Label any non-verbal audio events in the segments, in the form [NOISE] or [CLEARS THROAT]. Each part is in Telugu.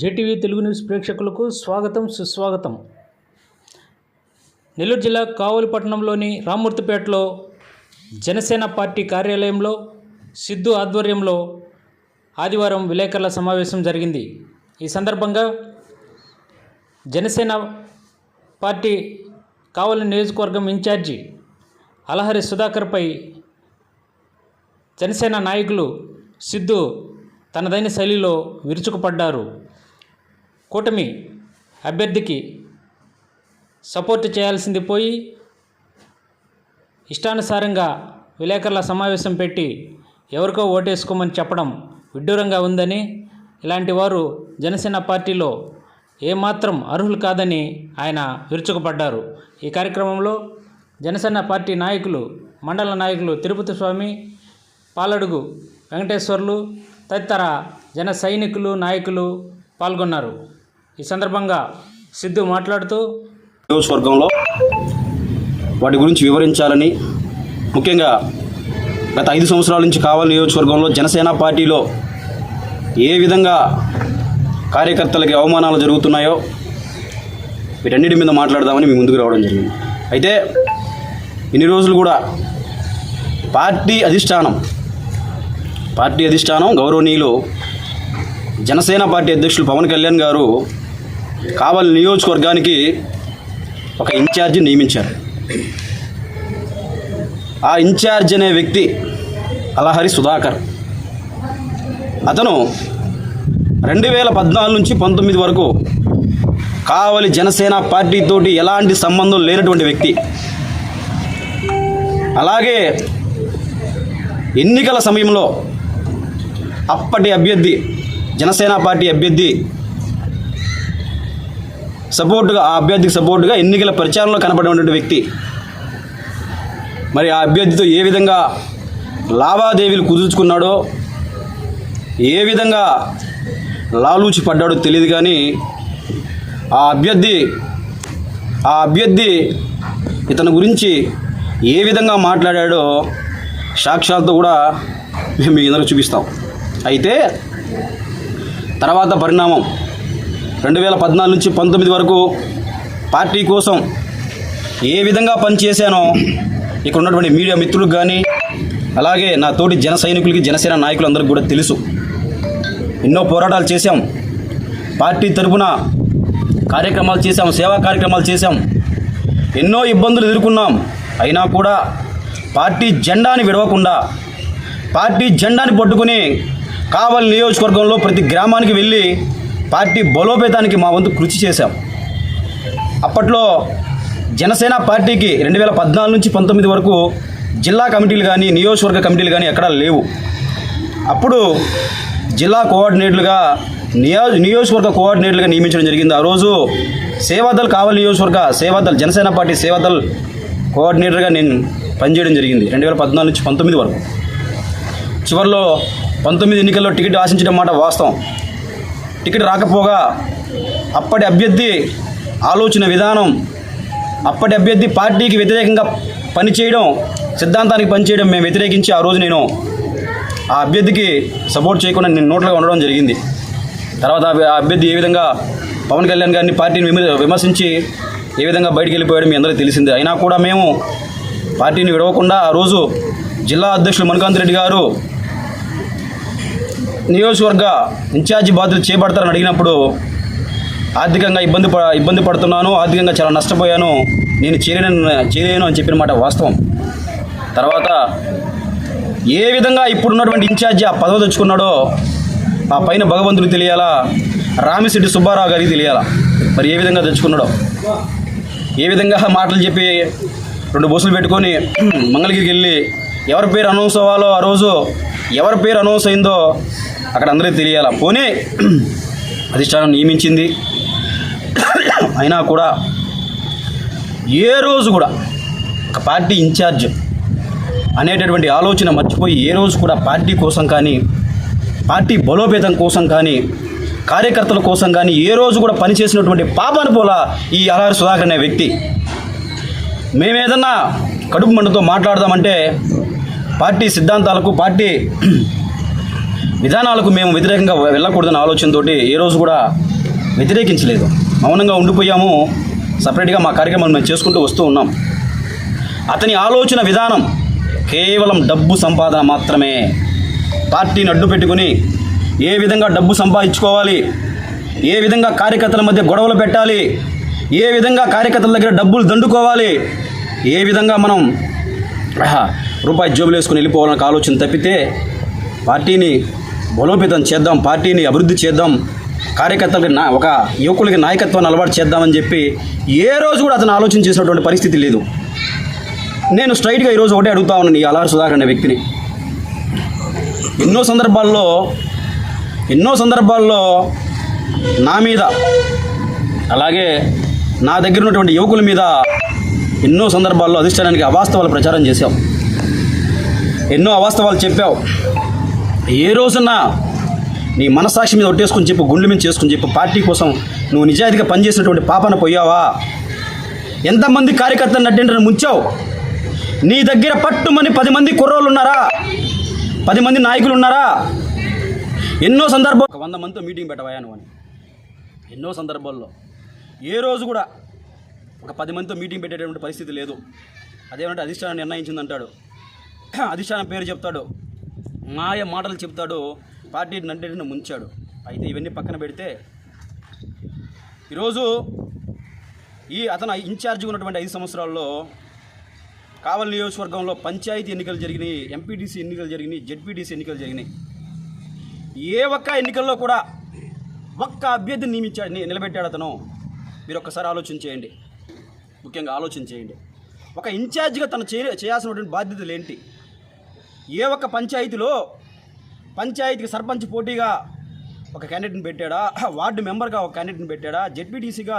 జేటీవీ తెలుగు న్యూస్ ప్రేక్షకులకు స్వాగతం సుస్వాగతం. నెల్లూరు జిల్లా కావలిపట్నంలోని రామ్మూర్తిపేటలో జనసేన పార్టీ కార్యాలయంలో సిద్ధు ఆధ్వర్యంలో ఆదివారం విలేకరుల సమావేశం జరిగింది. ఈ సందర్భంగా జనసేన పార్టీ కావలి నియోజకవర్గం ఇన్ఛార్జి అలహరి సుధాకర్పై జనసేన నాయకులు సిద్ధు తనదైన శైలిలో విరుచుకుపడ్డారు. కూటమి అభ్యర్థికి సపోర్ట్ చేయాల్సింది పోయి ఇష్టానుసారంగా విలేకరుల సమావేశం పెట్టి ఎవరికో ఓటేసుకోమని చెప్పడం విడ్డూరంగా ఉందని ఇలాంటి వారు జనసేన పార్టీలో ఏమాత్రం అర్హులు కాదని ఆయన విరుచుకుపడ్డారు. ఈ కార్యక్రమంలో జనసేన పార్టీ నాయకులు మండల నాయకులు తిరుపతి స్వామి పాలడుగు వెంకటేశ్వర్లు తదితర జన సైనికులు నాయకులు పాల్గొన్నారు. ఈ సందర్భంగా సిద్ధు మాట్లాడుతూ నియోజకవర్గంలో వాటి గురించి వివరించాలని ముఖ్యంగా గత ఐదు సంవత్సరాల నుంచి కావాలి నియోజకవర్గంలో జనసేన పార్టీలో ఏ విధంగా కార్యకర్తలకి అవమానాలు జరుగుతున్నాయో వీటన్నిటి మీద మాట్లాడదామని మీ ముందుకు రావడం జరిగింది. అయితే ఇన్ని రోజులు కూడా పార్టీ అధిష్టానం పార్టీ అధిష్టానం గౌరవనీయులు జనసేన పార్టీ అధ్యక్షులు పవన్ కళ్యాణ్ గారు కావలి నియోజకవర్గానికి ఒక ఇన్ఛార్జి నియమించారు. ఆ ఇన్ఛార్జ్ అనే వ్యక్తి అలహరి సుధాకర్. అతను రెండు వేల పద్నాలుగు నుంచి పంతొమ్మిది వరకు కావలి జనసేన పార్టీతోటి ఎలాంటి సంబంధం లేనటువంటి వ్యక్తి. అలాగే ఎన్నికల సమయంలో అప్పటి అభ్యర్థి జనసేన పార్టీ అభ్యర్థి సపోర్టుగా ఆ అభ్యర్థికి సపోర్టుగా ఎన్నికల ప్రచారంలో కనపడినటువంటి వ్యక్తి. మరి ఆ అభ్యర్థితో ఏ విధంగా లావాదేవీలు కుదుర్చుకున్నాడో ఏ విధంగా లాలూచి పడ్డాడో తెలియదు కానీ ఆ అభ్యర్థి ఆ అభ్యర్థి ఇతని గురించి ఏ విధంగా మాట్లాడాడో సాక్ష్యాలతో కూడా మేము మీ అందరికి చూపిస్తాం. అయితే తర్వాత పరిణామం. రెండు వేల పద్నాలుగు నుంచి పంతొమ్మిది వరకు పార్టీ కోసం ఏ విధంగా పనిచేశానో ఇక్కడ ఉన్నటువంటి మీడియా మిత్రులకు కానీ అలాగే నా తోటి జన సైనికులకి జనసేన నాయకులందరికీ కూడా తెలుసు. ఎన్నో పోరాటాలు చేశాం. పార్టీ తరపున కార్యక్రమాలు చేశాం సేవా కార్యక్రమాలు చేశాం. ఎన్నో ఇబ్బందులు ఎదుర్కొన్నాం. అయినా కూడా పార్టీ జెండాని విడవకుండా పార్టీ జెండాని పట్టుకుని కావలి నియోజకవర్గంలో ప్రతి గ్రామానికి వెళ్ళి పార్టీ బలోపేతానికి మా వంతు కృషి చేశాం. అప్పట్లో జనసేన పార్టీకి రెండు వేల పద్నాలుగు నుంచి పంతొమ్మిది వరకు జిల్లా కమిటీలు కానీ నియోజకవర్గ కమిటీలు కానీ ఎక్కడా లేవు. అప్పుడు జిల్లా కోఆర్డినేటర్లుగా నియో నియోజకవర్గ కోఆర్డినేటర్లుగా నియమించడం జరిగింది. ఆ రోజు సేవాదల్ కావలి నియోజకవర్గ సేవాదల్ జనసేన పార్టీ సేవాదల్ కోఆర్డినేటర్గా నేను పనిచేయడం జరిగింది రెండు వేల పద్నాలుగు నుంచి పంతొమ్మిది వరకు. చివరిలో పంతొమ్మిది ఎన్నికల్లో టికెట్ ఆశించడం మాట వాస్తవం. టికెట్ రాకపోగా అప్పటి అభ్యర్థి ఆలోచన విధానం అప్పటి అభ్యర్థి పార్టీకి వ్యతిరేకంగా పనిచేయడం సిద్ధాంతానికి పనిచేయడం మేము వ్యతిరేకించి ఆ రోజు నేను ఆ అభ్యర్థికి సపోర్ట్ చేయకుండా నేను నోట్లుగా ఉండడం జరిగింది. తర్వాత ఆ అభ్యర్థి ఏ విధంగా పవన్ కళ్యాణ్ గారిని పార్టీని విమ- విమర్శించి ఏ విధంగా బయటికి వెళ్ళిపోయాడు మీ అందరికీ తెలిసిందే. అయినా కూడా మేము పార్టీని విడవకుండా ఆ రోజు జిల్లా అధ్యక్షులు మణికాంత్ రెడ్డి గారు నియోజకవర్గ ఇన్ఛార్జి బాధ్యతలు చేపడతారని అడిగినప్పుడు ఆర్థికంగా ఇబ్బంది ఇబ్బంది పడుతున్నాను ఆర్థికంగా చాలా నష్టపోయాను నేను చేయలేను చేయలేను అని చెప్పిన మాట వాస్తవం. తర్వాత ఏ విధంగా ఇప్పుడున్నటువంటి ఇన్ఛార్జి ఆ పదవి తెచ్చుకున్నాడో ఆ పైన భగవంతుడు తెలియాలా? రామిశెట్టి సుబ్బారావు గారికి తెలియాలా? మరి ఏ విధంగా తెచ్చుకున్నాడో? ఏ విధంగా [LAUGHS] మాటలు చెప్పి రెండు బస్సులు పెట్టుకొని [CLEARS THROAT] మంగళగిరికి వెళ్ళి ఎవరి పేరు అనౌన్స్ అవ్వాలో ఆ రోజు ఎవరి పేరు అనౌన్స్ అయిందో అక్కడ అందరికీ తెలియాలా? పోనీ అధిష్టానం నియమించింది. అయినా కూడా ఏ రోజు కూడా ఒక పార్టీ ఇన్ఛార్జ్ అనేటటువంటి ఆలోచన మర్చిపోయి ఏ రోజు కూడా పార్టీ కోసం కానీ పార్టీ బలోపేతం కోసం కానీ కార్యకర్తల కోసం కానీ ఏ రోజు కూడా పనిచేసినటువంటి పాపాను పోలా ఈ అలహారి సుధాకర్ అనే వ్యక్తి మేమేదన్నా కడుపు మండతో మాట్లాడదామంటే పార్టీ సిద్ధాంతాలకు పార్టీ విధానాలకు మేము వ్యతిరేకంగా వెళ్ళకూడదన్న ఆలోచనతోటి ఏ రోజు కూడా వ్యతిరేకించలేదు. మౌనంగా ఉండిపోయాము. సపరేట్గా మా కార్యక్రమాలు మేము చేసుకుంటూ వస్తూ ఉన్నాం. అతని ఆలోచన విధానం కేవలం డబ్బు సంపాదన మాత్రమే. పార్టీని అడ్డు పెట్టుకుని ఏ విధంగా డబ్బు సంపాదించుకోవాలి? ఏ విధంగా కార్యకర్తల మధ్య గొడవలు పెట్టాలి? ఏ విధంగా కార్యకర్తల దగ్గర డబ్బులు దండుకోవాలి? ఏ విధంగా మనం రూపాయి జోబులు వేసుకుని వెళ్ళిపోవాలని ఆలోచన తప్పితే పార్టీని బలోపేతం చేద్దాం పార్టీని అభివృద్ధి చేద్దాం కార్యకర్తలకి నా ఒక యువకులకి నాయకత్వాన్ని అలవాటు చేద్దామని చెప్పి ఏ రోజు కూడా అతను ఆలోచన చేసినటువంటి పరిస్థితి లేదు. నేను స్ట్రైట్గా ఈరోజు ఒకటే అడుగుతా ఉన్నాను ఈ అలారి సుధాకర్ అనే వ్యక్తిని. ఎన్నో సందర్భాల్లో ఎన్నో సందర్భాల్లో నా మీద అలాగే నా దగ్గర ఉన్నటువంటి యువకుల మీద ఎన్నో సందర్భాల్లో అధిష్టానానికి అవాస్తవాలు ప్రచారం చేశావు ఎన్నో అవాస్తవాలు చెప్పావు ఏ రోజున నీ మనసాక్షి మీద ఒట్టేసుకుని చెప్పు గుండె మీద చేసుకుని చెప్పు పార్టీ కోసం నువ్వు నిజాయితీగా పనిచేసినటువంటి పాపన పోయావా? ఎంతమంది కార్యకర్తలు నడ్డింటిని ముంచావు? నీ దగ్గర పట్టుమని పది మంది కుర్రోళ్ళు ఉన్నారా? పది మంది నాయకులు ఉన్నారా? ఎన్నో సందర్భాలు ఒక వంద మందితో మీటింగ్ పెట్టవయా నువ్వు అని. ఎన్నో సందర్భాల్లో. ఏ రోజు కూడా ఒక పది మందితో మీటింగ్ పెట్టేటటువంటి పరిస్థితి లేదు. అదేమంటే అధిష్టానం నిర్ణయించిందంటాడు. అధిష్టానం పేరు చెప్తాడు. మాయ మాటలు చెప్తాడు పార్టీ నంటిని ముంచాడు. అయితే ఇవన్నీ పక్కన పెడితే ఈరోజు ఈ అతను ఇన్ఛార్జిగా ఉన్నటువంటి ఐదు సంవత్సరాల్లో కావలి నియోజకవర్గంలో పంచాయతీ ఎన్నికలు జరిగినాయి ఎంపీటీసీ ఎన్నికలు జరిగినాయి జెడ్పీటీసీ ఎన్నికలు జరిగినాయి. ఏ ఒక్క ఎన్నికల్లో కూడా ఒక్క అభ్యర్థిని నియమించాడు నిలబెట్టాడు అతను. మీరు ఒక్కసారి ఆలోచన చేయండి. ముఖ్యంగా ఆలోచన చేయండి. ఒక ఇన్ఛార్జిగా తను చేయాల్సినటువంటి బాధ్యతలు ఏంటి? ఏ ఒక్క పంచాయతీలో పంచాయతీకి సర్పంచ్ పోటీగా ఒక క్యాండిడేట్ని పెట్టాడా? [CLEARS THROAT] వార్డు మెంబర్గా ఒక క్యాండిడేట్ని పెట్టాడా? జెడ్పీటీసీగా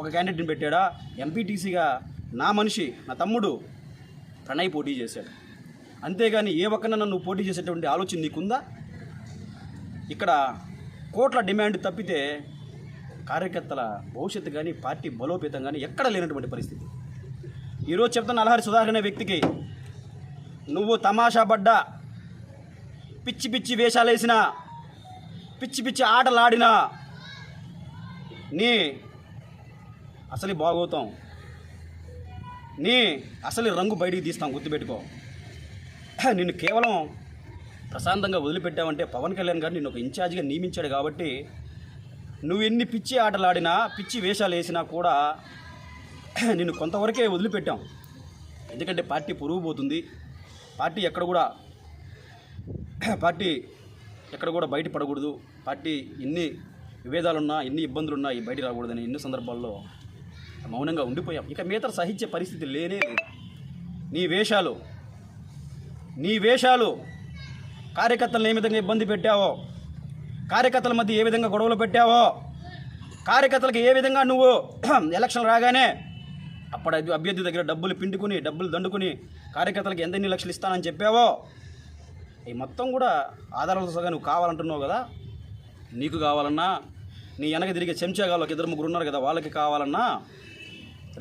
ఒక క్యాండిడేట్ని పెట్టాడా? ఎంపీటీసీగా నా మనిషి నా తమ్ముడు ప్రణయ్ పోటీ చేశాడు. అంతేగాని ఏ ఒక్కన నన్ను పోటీ చేసేటువంటి ఆలోచన నీకుందా? ఇక్కడ కోట్ల డిమాండ్ తప్పితే కార్యకర్తల భవిష్యత్తు కానీ పార్టీ బలోపేతం కానీ ఎక్కడ లేనటువంటి పరిస్థితి. ఈరోజు చెప్తున్న అలహరి సుధాకర్ అనే వ్యక్తికి నువ్వు తమాషా పడ్డా. పిచ్చి పిచ్చి వేషాలు వేసినా పిచ్చి పిచ్చి ఆటలు ఆడినా నీ అసలు బాగోతాం. నీ అసలు రంగు బయటికి తీస్తాం గుర్తుపెట్టుకో. నిన్ను కేవలం ప్రశాంతంగా వదిలిపెట్టావంటే పవన్ కళ్యాణ్ గారు నిన్ను ఒక ఇన్ఛార్జిగా నియమించాడు కాబట్టి నువ్వు ఎన్ని పిచ్చి ఆటలు ఆడినా పిచ్చి వేషాలు వేసినా కూడా నిన్ను కొంతవరకే వదిలిపెట్టాం. ఎందుకంటే పార్టీ పొరుగు పోతుంది. పార్టీ ఎక్కడ కూడా [CLEARS THROAT] పార్టీ ఎక్కడ కూడా బయట పడకూడదు. పార్టీ ఎన్ని విభేదాలున్నా ఎన్ని ఇబ్బందులున్నా ఈ బయట రాకూడదని ఎన్నో సందర్భాల్లో మౌనంగా ఉండిపోయాం. ఇక మిగతా సహించే పరిస్థితి లేనే లేదు. నీ వేషాలు నీ వేషాలు కార్యకర్తలను ఏ విధంగా ఇబ్బంది పెట్టావో కార్యకర్తల మధ్య ఏ విధంగా గొడవలు పెట్టావో కార్యకర్తలకు ఏ విధంగా నువ్వు [CLEARS THROAT] ఎలక్షన్ రాగానే అప్పుడు అది అభ్యర్థి దగ్గర డబ్బులు పిండుకుని డబ్బులు దండుకుని కార్యకర్తలకు ఎంతెన్ని లక్షలు ఇస్తానని చెప్పావో ఈ మొత్తం కూడా ఆధారాలతో నువ్వు కావాలంటున్నావు కదా. నీకు కావాలన్నా నీ వెనక తిరిగే చెంచాగాళ్ళకి ఇద్దరు ముగ్గురు ఉన్నారు కదా వాళ్ళకి కావాలన్నా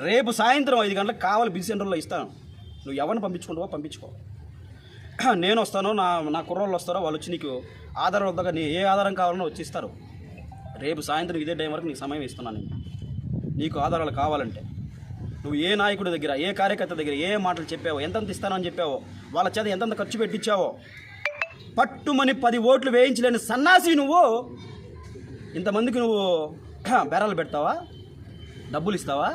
రేపు సాయంత్రం ఐదు గంటలకు కావాలి బిజీ సెంటర్లో ఇస్తాను. నువ్వు ఎవరిని పంపించుకుంటావో పంపించుకో. [CLEARS THROAT] నేను వస్తాను నా నా కుర్రోళ్ళు వస్తారో వాళ్ళు వచ్చి నీకు ఆధారం వద్దగా నీ ఏ ఆధారం కావాలన్నా వచ్చి ఇస్తారు. రేపు సాయంత్రం ఇదే టైం వరకు నీకు సమయం ఇస్తున్నాను నేను. నీకు ఆధారాలు కావాలంటే. నువ్వు ఏ నాయకుడి దగ్గర ఏ కార్యకర్త దగ్గర ఏ మాటలు చెప్పావో ఎంతెంత ఇస్తానో అని చెప్పావో వాళ్ళ చేత ఎంతెంత ఖర్చు పెట్టించావో పట్టుమని పది ఓట్లు వేయించలేని సన్నాసి నువ్వు ఇంతమందికి నువ్వు [CLEARS THROAT] బెరలు పెడతావా? డబ్బులు ఇస్తావా?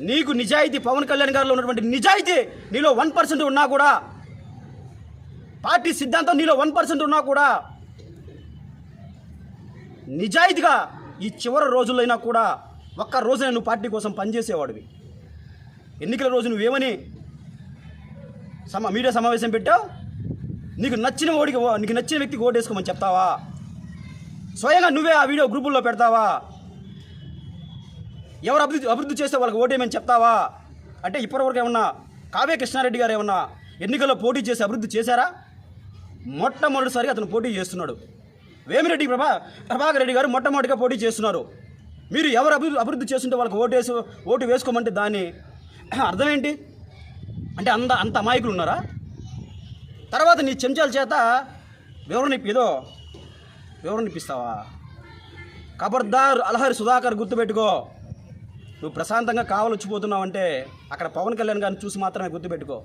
నీకు నిజాయితీ పవన్ కళ్యాణ్ గారిలో ఉన్నటువంటి నిజాయితీ నీలో వన్ పర్సెంట్ ఉన్నా కూడా పార్టీ సిద్ధాంతం నీలో వన్ పర్సెంట్ ఉన్నా కూడా నిజాయితీగా ఈ చివరి రోజులైనా కూడా ఒక్క రోజున నువ్వు పార్టీ కోసం పనిచేసేవాడివి. ఎన్నికల రోజు నువ్వేమని సమ మీడియా సమావేశం పెట్టావు? నీకు నచ్చిన ఓడికి ఓ- నీకు నచ్చిన వ్యక్తికి ఓటేసుకోమని చెప్తావా? స్వయంగా నువ్వే ఆ వీడియో గ్రూపుల్లో పెడతావా? ఎవరు అభివృద్ధి అభివృద్ధి చేస్తే వాళ్ళకి ఓటేమని చెప్తావా? అంటే ఇప్పటివరకు ఏమన్నా కావ్య కృష్ణారెడ్డి గారు ఏమన్నా ఎన్నికల్లో పోటీ చేసి అభివృద్ధి చేశారా? మొట్టమొదటిసారిగా అతను పోటీ చేస్తున్నాడు. వేమిరెడ్డి ప్రభా ప్రభాకర్ రెడ్డి గారు మొట్టమొదటిగా పోటీ చేస్తున్నారు. మీరు ఎవరు అభివృద్ధి అభివృద్ధి చేస్తుంటే వాళ్ళకి ఓటు ఓటు వేసుకోమంటే దాని [CLEARS THROAT] అర్థం ఏంటి అంటే అంత అంత అమాయకులు ఉన్నారా? తర్వాత నీ చెంచాల చేత వివరణ ఇప్పి ఏదో వివరణ ఇప్పిస్తావా? ఖబర్దార్ అలహరి సుధాకర్ గుర్తుపెట్టుకో. నువ్వు ప్రశాంతంగా కావాలొచ్చిపోతున్నావంటే అక్కడ పవన్ కళ్యాణ్ గారిని చూసి మాత్రమే గుర్తుపెట్టుకో.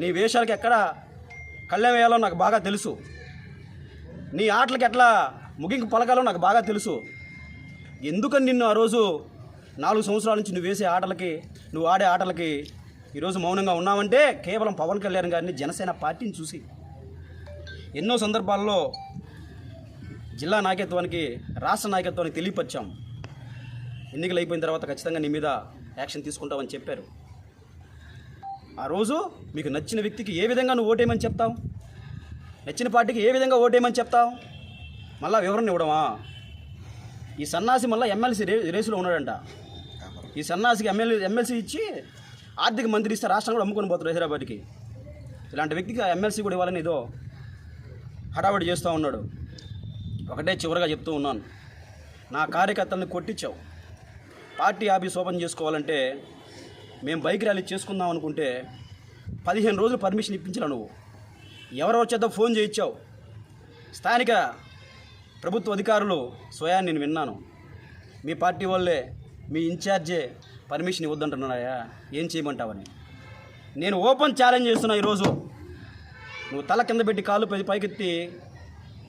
నీ వేషాలకి ఎక్కడ కళ్యాణ్ వేయాలో నాకు బాగా తెలుసు. నీ ఆటలకి ఎట్లా ముగింపు పలకాలో నాకు బాగా తెలుసు. ఎందుకని నిన్ను ఆ రోజు నాలుగు సంవత్సరాల నుంచి నువ్వు వేసే ఆటలకి నువ్వు ఆడే ఆటలకి ఈరోజు మౌనంగా ఉన్నావంటే కేవలం పవన్ కళ్యాణ్ గారిని జనసేన పార్టీని చూసి. ఎన్నో సందర్భాల్లో జిల్లా నాయకత్వానికి రాష్ట్ర నాయకత్వానికి తెలియపరిచాం. ఎన్నికలు అయిపోయిన తర్వాత ఖచ్చితంగా నీ మీద యాక్షన్ తీసుకుంటామని చెప్పారు. ఆ రోజు మీకు నచ్చిన వ్యక్తికి ఏ విధంగా నువ్వు ఓటేయమని చెప్తావు? నచ్చిన పార్టీకి ఏ విధంగా ఓటేయమని చెప్తావు? మళ్ళా వివరణ ఇవ్వడమా? ఈ సన్నాసి మళ్ళీ ఎమ్మెల్సీ రే రేసులో ఉన్నాడంట. ఈ సన్నాసికి ఎమ్మెల్యే ఎమ్మెల్సీ ఇచ్చి ఆర్థిక మంత్రి ఇస్తే రాష్ట్రం కూడా అమ్ముకొని పోతాడు హైదరాబాద్కి. ఇలాంటి వ్యక్తికి ఎమ్మెల్సీ కూడా ఇవ్వాలని ఏదో హడావిడి చేస్తూ ఉన్నాడు. ఒకటే చివరిగా చెప్తూ ఉన్నాను. నా కార్యకర్తలను కొట్టించావు. పార్టీ ఆఫీస్ ఓపెన్ చేసుకోవాలంటే మేము బైక్ ర్యాలీ చేసుకుందాం అనుకుంటే పదిహేను రోజులు పర్మిషన్ ఇప్పించలా నువ్వు. ఎవరెవరి చేత ఫోన్ చేయించావు. స్థానిక ప్రభుత్వ అధికారులు స్వయాన్ని నేను విన్నాను. మీ పార్టీ వాళ్ళే మీ ఇన్ఛార్జే పర్మిషన్ ఇవ్వద్దంటున్నాయా ఏం చేయమంటావని. నేను ఓపెన్ ఛాలెంజ్ చేస్తున్నా ఈరోజు. నువ్వు తల కింద పెట్టి కాళ్ళు పై పైకెత్తి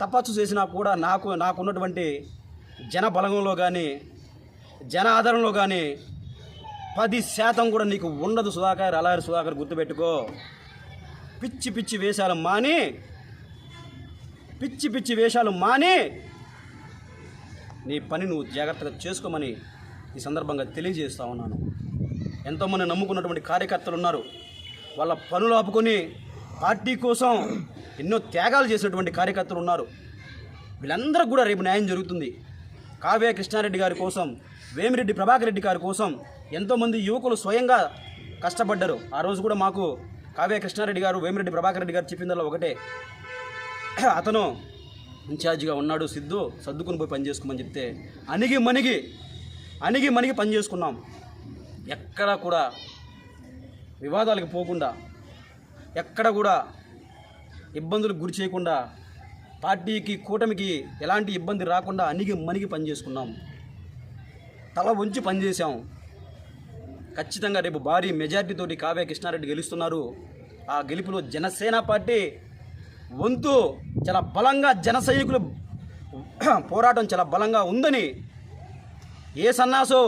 తపస్సు చేసినా కూడా నాకు నాకున్నటువంటి జన బలంలో కానీ జన ఆదరణలో కానీ పది శాతం కూడా నీకు ఉండదు సుధాకర్ అలారి సుధాకర్ గుర్తుపెట్టుకో. పిచ్చి పిచ్చి వేషాలు మాని పిచ్చి పిచ్చి వేషాలు మాని. నీ పని నువ్వు జాగ్రత్తగా చేసుకోమని ఈ సందర్భంగా తెలియజేస్తా ఉన్నాను. ఎంతోమంది నమ్ముకున్నటువంటి కార్యకర్తలు ఉన్నారు. వాళ్ళ పనులు ఆపుకొని పార్టీ కోసం ఎన్నో త్యాగాలు చేసినటువంటి కార్యకర్తలు ఉన్నారు. వీళ్ళందరూ కూడా రేపు న్యాయం జరుగుతుంది. కావ్య కృష్ణారెడ్డి గారి కోసం వేమిరెడ్డి ప్రభాకర్ రెడ్డి గారి కోసం ఎంతోమంది యువకులు స్వయంగా కష్టపడ్డారు. ఆ రోజు కూడా మాకు కావ్య కృష్ణారెడ్డి గారు వేమిరెడ్డి ప్రభాకర్ రెడ్డి గారు చెప్పిందల్లా ఒకటే. అతను ఇన్ఛార్జిగా ఉన్నాడు సిద్ధు. సర్దుకుని పోయి పని చేసుకోమని చెప్తే అణిగి మణిగి అణిగి మణిగి పని చేసుకున్నాం. ఎక్కడా కూడా వివాదాలకు పోకుండా ఎక్కడ కూడా ఇబ్బందులకు గురి చేయకుండా పార్టీకి కూటమికి ఎలాంటి ఇబ్బంది రాకుండా అణిగి మణిగి పని చేసుకున్నాం. తల ఉంచి పనిచేసాం ఖచ్చితంగా రేపు భారీ మెజార్టీతోటి కావ్య కృష్ణారెడ్డి గెలుస్తున్నారు. ఆ గెలుపులో జనసేన పార్టీ వంతు చాలా బలంగా జన సైనికులు [CLEARS THROAT] పోరాటం చాలా బలంగా ఉందని ఏ సన్నాసో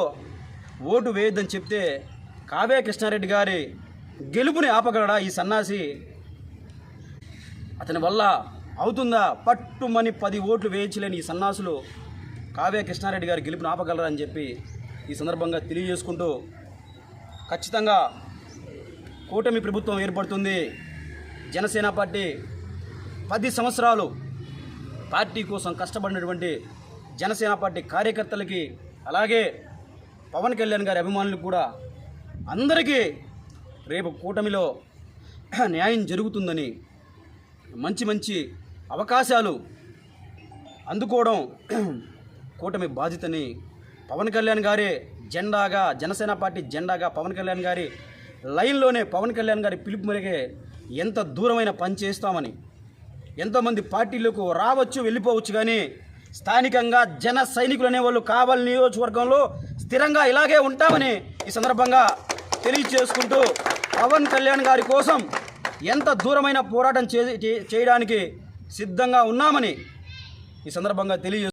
ఓటు వేయొద్దని చెప్తే కావ్య కృష్ణారెడ్డి గారి గెలుపుని ఆపగలడా ఈ సన్నాసి? అతని వల్ల అవుతుందా? పట్టుమని పది ఓట్లు వేయించలేని ఈ సన్నాసులు కావ్య కృష్ణారెడ్డి గారి గెలుపుని ఆపగలరా అని చెప్పి ఈ సందర్భంగా తెలియజేసుకుంటూ ఖచ్చితంగా కూటమి ప్రభుత్వం ఏర్పడుతుంది. జనసేన పార్టీ పది సంవత్సరాలు పార్టీ కోసం కష్టపడినటువంటి జనసేన పార్టీ కార్యకర్తలకి అలాగే పవన్ కళ్యాణ్ గారి అభిమానులకు కూడా అందరికీ రేపు కూటమిలో [CLEARS THROAT] న్యాయం జరుగుతుందని మంచి మంచి అవకాశాలు అందుకోవడం [CLEARS THROAT] కూటమి బాధ్యతని పవన్ కళ్యాణ్ గారే జెండాగా జనసేన పార్టీ జెండాగా పవన్ కళ్యాణ్ గారి లైన్లోనే పవన్ కళ్యాణ్ గారి పిలుపు మేరకే ఎంత దూరమైన పని చేస్తామని ఎంతోమంది పార్టీలకు రావచ్చు వెళ్ళిపోవచ్చు కానీ స్థానికంగా జన సైనికులు అనేవాళ్ళు కావాలి నియోజకవర్గంలో స్థిరంగా ఇలాగే ఉంటామని ఈ సందర్భంగా తెలియచేసుకుంటూ పవన్ కళ్యాణ్ గారి కోసం ఎంత దూరమైన పోరాటం చే చేయడానికి సిద్ధంగా ఉన్నామని ఈ సందర్భంగా తెలియజే